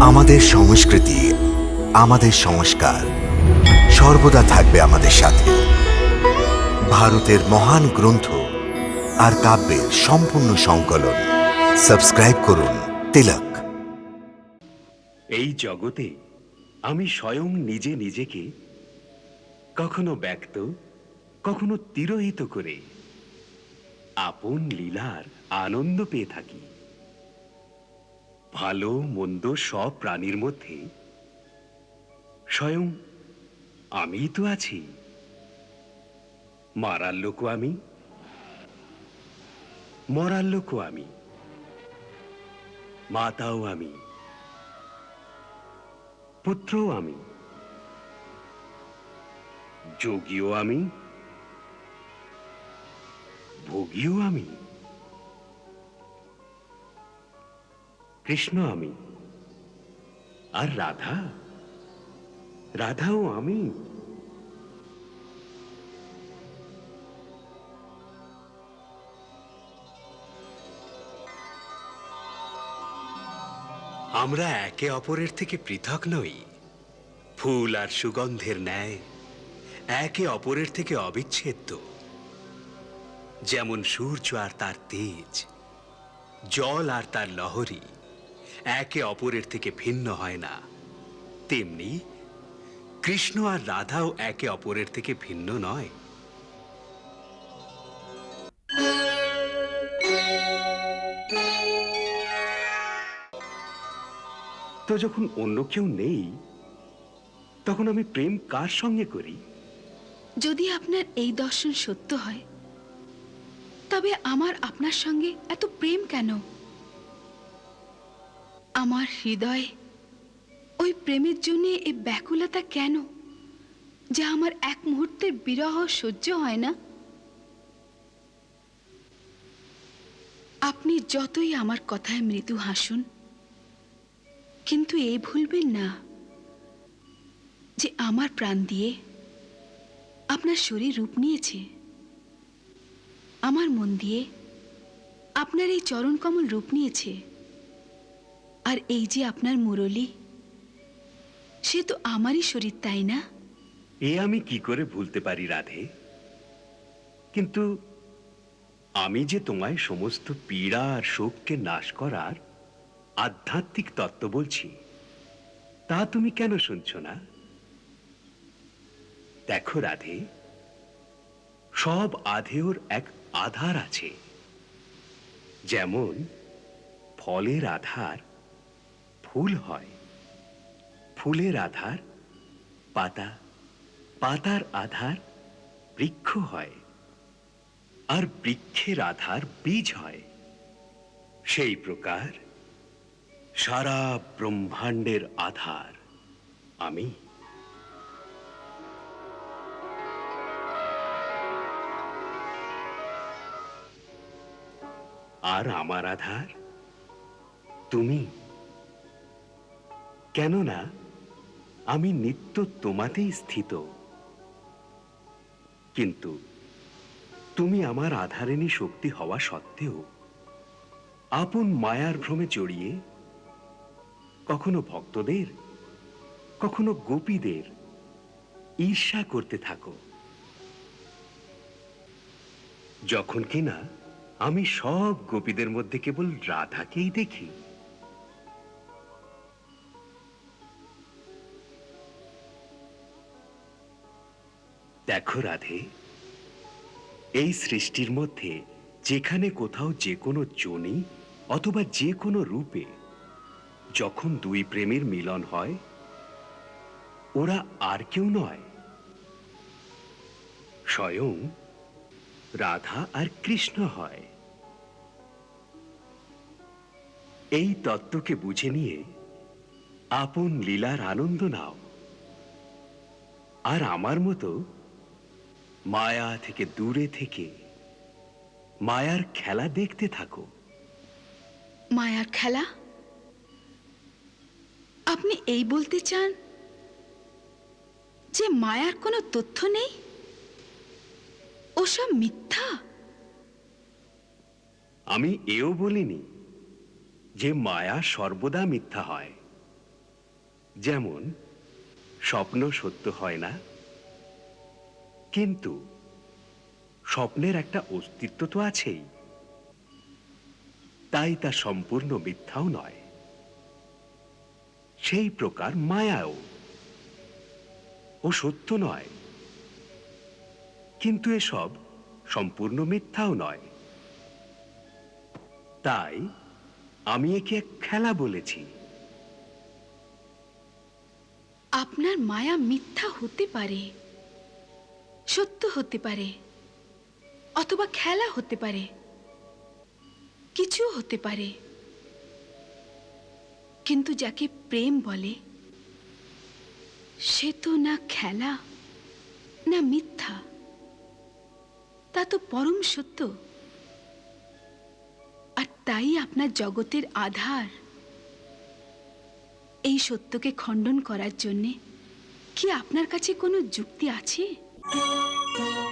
আমাদের সংস্কৃতি, আমাদের সংস্কার সর্বদা থাকবে আমাদের সাথে। ভারতের মহান গ্রন্থ আর কাব্যের সম্পূর্ণ সংকলন। সাবস্ক্রাইব করুন তিলক। এই জগতে আমি স্বয়ং নিজে নিজেকে কখনো ব্যক্ত, কখনো তিরোহিত করে আপন লীলার আনন্দ পেয়ে থাকি। ভালো, মন্দ, সব প্রাণীর মধ্যে। স্বয়ং আমি তো আছি। মারার লোকও আমি। মরার লোকও আমি। মাতাও আমি। পুত্রও আমি। যোগীও আমি। ভোগীও আমি। কৃষ্ণ আমি, আর রাধা, রাধাও আমি। আমরা একে অপরের থেকে পৃথক নই, ফুল আর সুগন্ধের ন্যায়, একে অপরের থেকে অবিচ্ছেদ্য। যেমন সূর্য আর তার তেজ, জল আর তার লহরী একে অপরের থেকে ভিন্ন হয় না। তেমনি কৃষ্ণ আর রাধাও একে অপরের থেকে ভিন্ন নয়। তো যখন অন্য কেউ নেই, তখন আমি প্রেম কার সঙ্গে করি? যদি আপনার এই দর্শন সত্য হয়, তবে আমার আপনার সঙ্গে এত প্রেম কেন? আমার হৃদয়ে ওই প্রেমের জন্য এই ব্যাকুলতা কেন? যা আমার এক মুহূর্তের বিরহ সহ্য হয় না। আপনি যতই আমার কথায় মৃদু হাসুন, কিন্তু এই ভুলবেন না যে আমার প্রাণ দিয়ে আপনার শরীর রূপ নিয়েছে। আমার মন দিয়ে আপনার এই চরণ কমল রূপ নিয়েছে। আর এই যে আপনার মুরলী, সে তো আমারই শরীর, তাই না? এ আমি কি করে ভুলতে পারি, রাধে? কিন্তু আমি যে তোমায় সমস্ত পীড়া আর শোককে নাশ করার আধ্যাত্মিক তত্ত্ব বলছি, তা তুমি কেন শুনছ না? দেখো, রাধে, সব আধেওর এক আধার আছে। যেমন ফলের আধার ফুল হয়। ফুলের আধার, পাতা, পাতার আধার, বৃক্ষ হয়। আর বৃক্ষের আধার বীজ হয়। সেই প্রকার সারা ব্রহ্মাণ্ডের আধার আমি। আর আমার আধার তুমি। কেননা আমি নিত্য তোমাতেই স্থিত। কিন্তু তুমি আমার আধারিণী শক্তি হওয়া সত্ত্বেও আপন মায়ার ভ্রমে জড়িয়ে কখনো ভক্তদের, কখনো গোপীদের ঈর্ষা করতে থাকো। যখন কিনা আমি সব গোপীদের মধ্যে কেবল রাধাকেই দেখি দেখো রাধে, এই সৃষ্টির মধ্যে যেখানে কোথাও যে কোনো জনি অথবা যে কোনো রূপে যখন দুই প্রেমের মিলন হয়, ওরা আর কেউ নয়। স্বয়ং রাধা আর কৃষ্ণ হয়। এই তত্ত্বকে বুঝে নিয়ে আপন লীলার আনন্দ নাও। আর আমার মতো মায়া থেকে দূরে থেকে মায়ার খেলা দেখতে থাকো। মায়ার খেলা? আপনি এই বলতে চান যে মায়ার কোনো তথ্য নেই? ওসব মিথ্যা? আমি এও বলিনি যে মায়া সর্বদা মিথ্যা হয়। যেমন স্বপ্ন সত্য হয় না কিন্তু স্বপ্নের একটা অস্তিত্ব তো আছেই। তাই তা সম্পূর্ণ মিথ্যাও নয়। সেই প্রকার মায়াও। ও সত্য নয়। কিন্তু এসব সম্পূর্ণ মিথ্যাও নয়। তাই আমি একে এক খেলা বলেছি। আপনার মায়া মিথ্যা হতে পারে। সত্য হতে পারে, অথবা খেলা হতে পারে, কিছু হতে পারে। কিন্তু যাকে প্রেম বলে, সে তো না খেলা, না মিথ্যা। তা তো পরম সত্য। আর তাই আপনার জগতের আধার। এই সত্যকে খণ্ডন করার জন্যে কি আপনার কাছে কোনো যুক্তি আছে? Música